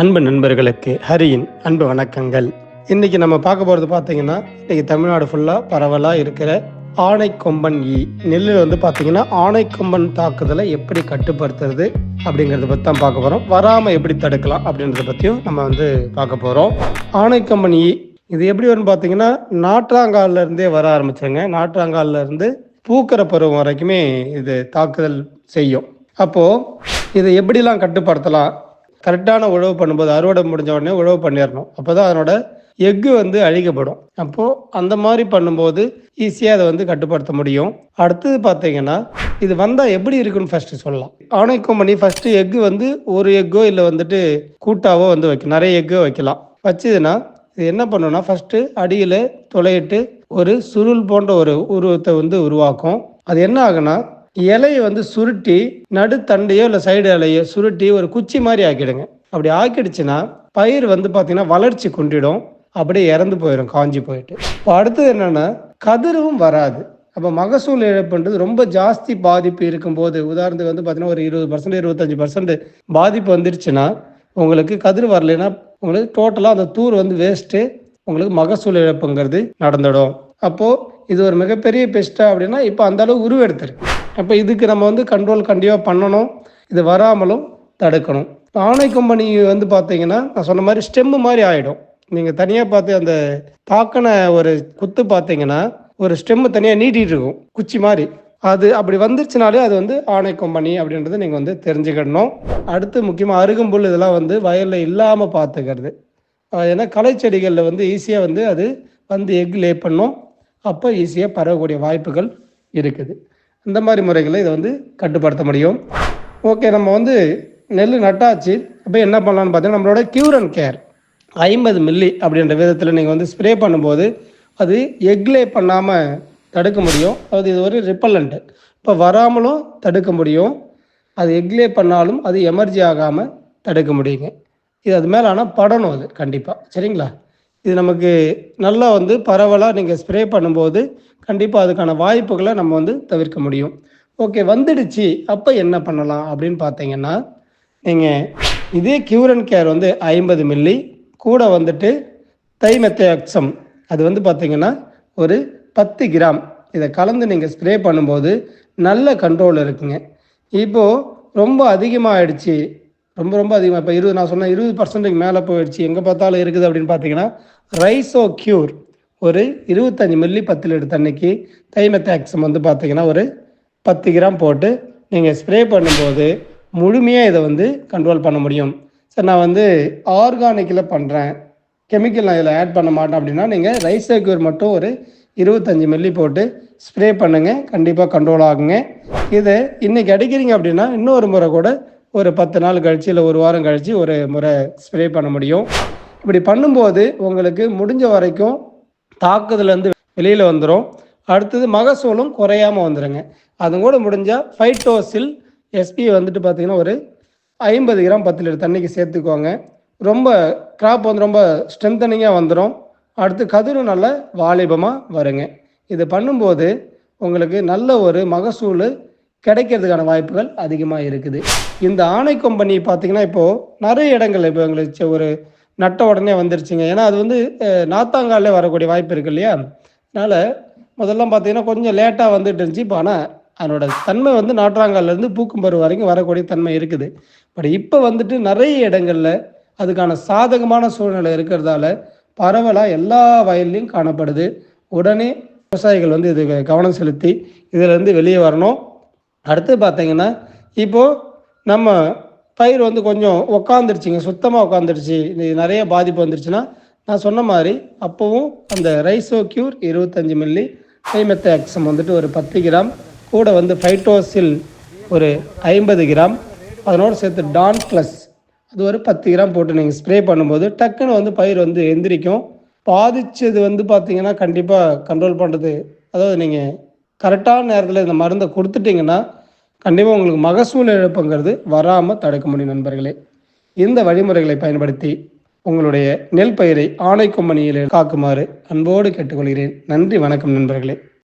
அன்பு நண்பர்களுக்கு ஹரியின் அன்பு வணக்கங்கள். இன்னைக்கு நம்ம பார்க்க போறது பார்த்தீங்கன்னா இன்னைக்கு தமிழ்நாடு ஃபுல்லாக பரவலாக இருக்கிற ஆனைக்கொம்பன் ஈ. நெல்லில் வந்து பார்த்தீங்கன்னா ஆணைக்கொம்பன் தாக்குதலை எப்படி கட்டுப்படுத்துறது அப்படிங்கிறத பற்றி தான் பார்க்க போகிறோம் வராமல் எப்படி தடுக்கலாம் அப்படின்றத பற்றியும் நம்ம வந்து பார்க்க போகிறோம் ஆணைக்கொம்பன் ஈ இது எப்படி வரும்னு பார்த்தீங்கன்னா நாற்றாங்கால்ல இருந்தே வர ஆரம்பிச்சாங்க நாற்றாங்கால்ல இருந்து பூக்கிற பருவம் வரைக்குமே இது தாக்குதல் செய்யும். அப்போது இதை எப்படிலாம் கட்டுப்படுத்தலாம்? கரெக்டான உழவு பண்ணும்போது அறுவடை முடிஞ்ச உடனே உழவு பண்ணிடணும். அப்போதான் அதனோட எஃகு வந்து அழிக்கப்படும். அப்போது அந்த மாதிரி பண்ணும்போது ஈஸியாக அதை வந்து கட்டுப்படுத்த முடியும். அடுத்தது பார்த்தீங்கன்னா இது வந்தால் எப்படி இருக்குன்னு ஃபஸ்ட்டு சொல்லலாம். ஆணைக்கும் பண்ணி ஃபஸ்ட்டு எஃகு வந்து ஒரு எக்கோ இல்லை வந்துட்டு கூட்டாவோ வந்து வைக்கும் நிறைய எக்கோ வைக்கலாம். வச்சதுன்னா இது என்ன பண்ணுன்னா ஃபஸ்ட்டு அடியில் துளையிட்டு ஒரு சுருள் போன்ற ஒரு உருவத்தை வந்து உருவாக்கும். அது என்ன ஆகுனா இலையை வந்து சுருட்டி நடுத்தண்டையோ இல்லை சைடு இலையோ சுருட்டி ஒரு குச்சி மாதிரி ஆக்கிடுங்க. அப்படி ஆக்கிடுச்சுன்னா பயிர் வந்து பார்த்தீங்கன்னா வளர்ச்சி குண்டிடும். அப்படியே இறந்து போயிடும் காஞ்சி போயிட்டு. இப்போ அடுத்தது என்னென்னா கதிரும் வராது. அப்போ மகசூல் இழப்புன்றது ரொம்ப ஜாஸ்தி பாதிப்பு இருக்கும்போது உதாரணத்துக்கு வந்து பார்த்தீங்கன்னா ஒரு இருபது பர்சன்ட் இருபத்தஞ்சு பர்சன்ட் பாதிப்பு வந்துருச்சுன்னா உங்களுக்கு கதிர் வரலைன்னா உங்களுக்கு டோட்டலாக அந்த தூர் வந்து வேஸ்ட்டு உங்களுக்கு மகசூல் இழப்புங்கிறது நடந்துடும். அப்போது இது ஒரு மிகப்பெரிய பெஸ்ட்டாக அப்படின்னா இப்போ அந்த அளவு உருவெடுத்திருக்கு. அப்போ இதுக்கு நம்ம வந்து கண்ட்ரோல் கண்டிப்பாக பண்ணணும். இது வராமலும் தடுக்கணும். ஆணை கம்பெனி வந்து பார்த்தீங்கன்னா நான் சொன்ன மாதிரி ஸ்டெம்மு மாதிரி ஆகிடும் நீங்கள் தனியாக பார்த்து அந்த தாக்கின ஒரு குத்து பார்த்தீங்கன்னா ஒரு ஸ்டெம்மு தனியாக நீட்டிகிட்டு இருக்கும். குச்சி மாதிரி. அது அப்படி வந்துருச்சுனாலே அது வந்து ஆணை கம்பெனி அப்படின்றத நீங்கள் வந்து தெரிஞ்சுக்கிடணும் அடுத்து முக்கியமாக அருகம்புல் இதெல்லாம் வந்து வயலில் இல்லாமல் பார்த்துக்கிறது ஏன்னா களை செடிகளில் வந்து ஈஸியாக வந்து அது வந்து எக் லே பண்ணும். அப்போ ஈஸியாக பரவக்கூடிய வாய்ப்புகள் இருக்குது. இந்த மாதிரி முறைகளை இதை வந்து கட்டுப்படுத்த முடியும். ஓகே நம்ம வந்து நெல் நட்டாச்சு அப்போ என்ன பண்ணலாம்னு பார்த்தீங்கன்னா நம்மளோட கியூர் அண்ட் கேர் ஐம்பது மில்லி அப்படின்ற விதத்தில் நீங்கள் வந்து ஸ்ப்ரே பண்ணும்போது அது எக்லே பண்ணாமல் தடுக்க முடியும். அது இது ஒரு ரிப்பல்லண்ட்டு இப்போ வராமலும் தடுக்க முடியும். அது எக்லே பண்ணாலும் அது எமர்ஜி ஆகாமல் தடுக்க முடியுங்க. இது அது மேலே ஆனால் படணும் அது கண்டிப்பாக சரிங்களா? இது நமக்கு நல்லா வந்து பரவலாக நீங்கள் ஸ்ப்ரே பண்ணும்போது கண்டிப்பாக அதுக்கான வாய்ப்புகளை நம்ம வந்து தவிர்க்க முடியும். ஓகே வந்துடுச்சு. அப்போ என்ன பண்ணலாம் அப்படின்னு பார்த்தீங்கன்னா நீங்கள் இதே கியூர் அண்ட் கேர் வந்து ஐம்பது மில்லி கூட வந்துட்டு தைமெத்தேக்சம் அது வந்து பார்த்தீங்கன்னா ஒரு பத்து கிராம். இதை கலந்து நீங்கள் ஸ்ப்ரே பண்ணும்போது நல்ல கண்ட்ரோல் இருக்குங்க. இப்போது ரொம்ப அதிகமாகிடுச்சு ரொம்ப ரொம்ப அதிகமாக இப்போ இருபது நான் சொன்னேன் இருபது பர்சன்ட்டுக்கு மேலே போயிடுச்சு. எங்கே பார்த்தாலும் இருக்குது அப்படின்னு பார்த்தீங்கன்னா ரைஸோ க்யூர் ஒரு இருபத்தஞ்சி மில்லி பத்து லிட்டர் தண்ணிக்கு தைமத்தாக்சம் வந்து பார்த்தீங்கன்னா ஒரு பத்து கிராம் போட்டு நீங்கள் ஸ்ப்ரே பண்ணும்போது முழுமையாக இதை வந்து கண்ட்ரோல் பண்ண முடியும். சார் நான் வந்து ஆர்கானிக்கில் பண்ணுறேன் கெமிக்கல் நான் இதில் ஆட் பண்ண மாட்டேன் அப்படின்னா நீங்கள் ரைஸ் க்யூர் மட்டும் ஒரு இருபத்தஞ்சி மில்லி போட்டு ஸ்ப்ரே பண்ணுங்கள் கண்டிப்பாக கண்ட்ரோல் ஆகுங்க. இதை இன்றைக்கி அடிக்கிறீங்க அப்படின்னா இன்னொரு முறை கூட ஒரு பத்து நாள் கழித்து இல்லை ஒரு வாரம் கழித்து ஒரு முறை ஸ்ப்ரே பண்ண முடியும். இப்படி பண்ணும்போது உங்களுக்கு முடிஞ்ச வரைக்கும் தாக்குதலேருந்து வெளியில் வந்துடும் அடுத்தது மகசூலும் குறையாமல் வந்துடுங்க அது கூட முடிஞ்சால் ஃபைட்டோசில் எஸ்பி வந்துட்டு பார்த்தீங்கன்னா ஒரு ஐம்பது கிராம் பத்து லிட்டர் தண்ணிக்கு சேர்த்துக்கோங்க. ரொம்ப கிராப் வந்து ரொம்ப ஸ்ட்ரென்தனிங்காக வந்துடும் அடுத்து கதிரும் நல்ல வாலிபமாக வருங்க. இது பண்ணும்போது உங்களுக்கு நல்ல ஒரு மகசூல் கிடைக்கிறதுக்கான வாய்ப்புகள் அதிகமாக இருக்குது. இந்த ஆணை கம்பெனி பார்த்தீங்கன்னா இப்போது நிறைய இடங்கள் இப்போ எங்களுக்கு ஒரு நட்ட உடனே வந்துருச்சுங்க. ஏன்னா அது வந்து நாத்தாங்காலே வரக்கூடிய வாய்ப்பு இருக்கு இல்லையா? அதனால் முதல்ல பார்த்தீங்கன்னா கொஞ்சம் லேட்டாக வந்துட்டு இருந்துச்சு. இப்போ ஆனால் அதனோட தன்மை வந்து நாற்றாங்கால்லேருந்து பூக்கும் பருவம் வரைக்கும் வரக்கூடிய தன்மை இருக்குது. பட் இப்போ வந்துட்டு நிறைய இடங்களில் அதுக்கான சாதகமான சூழ்நிலை இருக்கிறதால பரவலாக எல்லா வயல்லையும் காணப்படுது. உடனே விவசாயிகள் வந்து இது கவனம் செலுத்தி இதிலேருந்து வெளியே வரணும். அடுத்து பார்த்தீங்கன்னா இப்போது நம்ம பயிர் வந்து கொஞ்சம் உக்காந்துருச்சுங்க. சுத்தமாக உட்காந்துருச்சு இது நிறைய பாதிப்பு வந்துருச்சுன்னா நான் சொன்ன மாதிரி அப்போவும் அந்த ரைஸோ க்யூர் இருபத்தஞ்சி மில்லி டைமெத்தாக்சம் வந்துட்டு ஒரு பத்து கிராம் கூட வந்து ஃபைட்டோசில் ஒரு ஐம்பது கிராம் அதனோடு சேர்த்து டான் ப்ளஸ் அது ஒரு பத்து கிராம் போட்டு நீங்கள் ஸ்ப்ரே பண்ணும்போது டக்குன்னு வந்து பயிர் வந்து எந்திரிக்கும். பாதிச்சது வந்து பார்த்தீங்கன்னா கண்டிப்பாக கண்ட்ரோல் பண்ணுறது அதாவது நீங்கள் கரெக்டான நேரத்தில் இந்த மருந்தை கொடுத்துட்டிங்கன்னா கண்டிப்பாக உங்களுக்கு மகசூல் இழப்புங்கிறது வராமல் தடுக்க முடியும் நண்பர்களே. இந்த வழிமுறைகளை பயன்படுத்தி உங்களுடைய நெல் பயிரை ஆணை கொம்பனியில் காக்குமாறு அன்போடு கேட்டுக்கொள்கிறேன். நன்றி வணக்கம் நண்பர்களே.